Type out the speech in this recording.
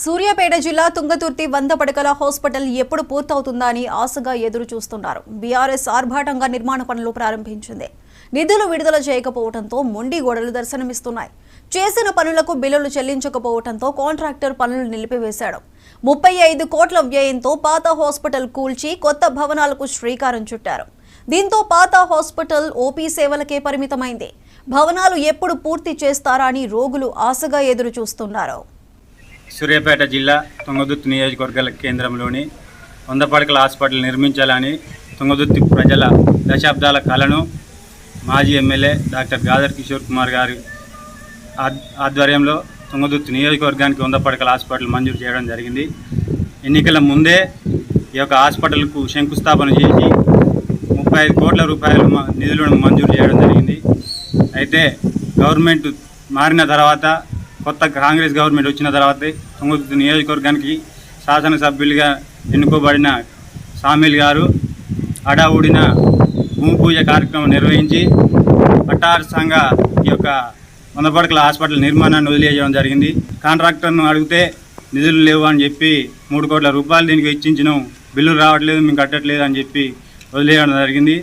సూర్యాపేట జిల్లా తుంగతుర్తి వంద పడకల హాస్పిటల్ ఎప్పుడు పూర్తవుతుందా అని ఆశగా ఎదురు చూస్తున్నారు. బీఆర్ఎస్ ఆర్భాటంగా నిర్మాణ పనులు ప్రారంభించింది. నిధులు విడుదల చేయకపోవడంతో మొండి గోడలు దర్శనమిస్తున్నాయి. చేసిన పనులకు బిల్లులు చెల్లించకపోవడంతో కాంట్రాక్టర్ పనులు నిలిపివేశాడు. ముప్పై ఐదు కోట్ల వ్యయంతో పాత హాస్పిటల్ కూల్చి కొత్త భవనాలకు శ్రీకారం చుట్టారు. దీంతో పాత హాస్పిటల్ ఓపీ సేవలకే పరిమితమైంది. భవనాలు ఎప్పుడు పూర్తి చేస్తారా అని రోగులు ఆశగా ఎదురు చూస్తున్నారు. సూర్యాపేట జిల్లా తుంగదుర్తి నియోజకవర్గాల కేంద్రంలోని వంద పడకల హాస్పిటల్ నిర్మించాలని తుంగదుర్తి ప్రజల దశాబ్దాల కళను మాజీ ఎమ్మెల్యే డాక్టర్ గాదర్ కిషోర్ కుమార్ గారి ఆధ్వర్యంలో తుంగదుర్తి నియోజకవర్గానికి వంద పడకల హాస్పిటల్ మంజూరు చేయడం జరిగింది. ఎన్నికల ముందే ఈ యొక్క హాస్పిటల్కు శంకుస్థాపన చేసి ముప్పై ఐదు కోట్ల రూపాయలు నిధులను మంజూరు చేయడం జరిగింది. అయితే గవర్నమెంట్ మారిన తర్వాత కొత్త కాంగ్రెస్ గవర్నమెంట్ వచ్చిన తర్వాత తుంగతుర్తి నియోజకవర్గానికి శాసనసభ్యులుగా ఎన్నుకోబడిన సామిల్ గారు అడావుడిన భూమి పూజ కార్యక్రమం నిర్వహించి పట్టారసంగా ఈ యొక్క వంద పడకల హాస్పిటల్ నిర్మాణాన్ని వదిలేయడం జరిగింది. కాంట్రాక్టర్ను అడిగితే నిధులు లేవు అని చెప్పి మూడు కోట్ల రూపాయలు దీనికి వెచ్చించినాం బిల్లులు రావట్లేదు మేము కట్టట్లేదు అని చెప్పి వదిలేయడం జరిగింది.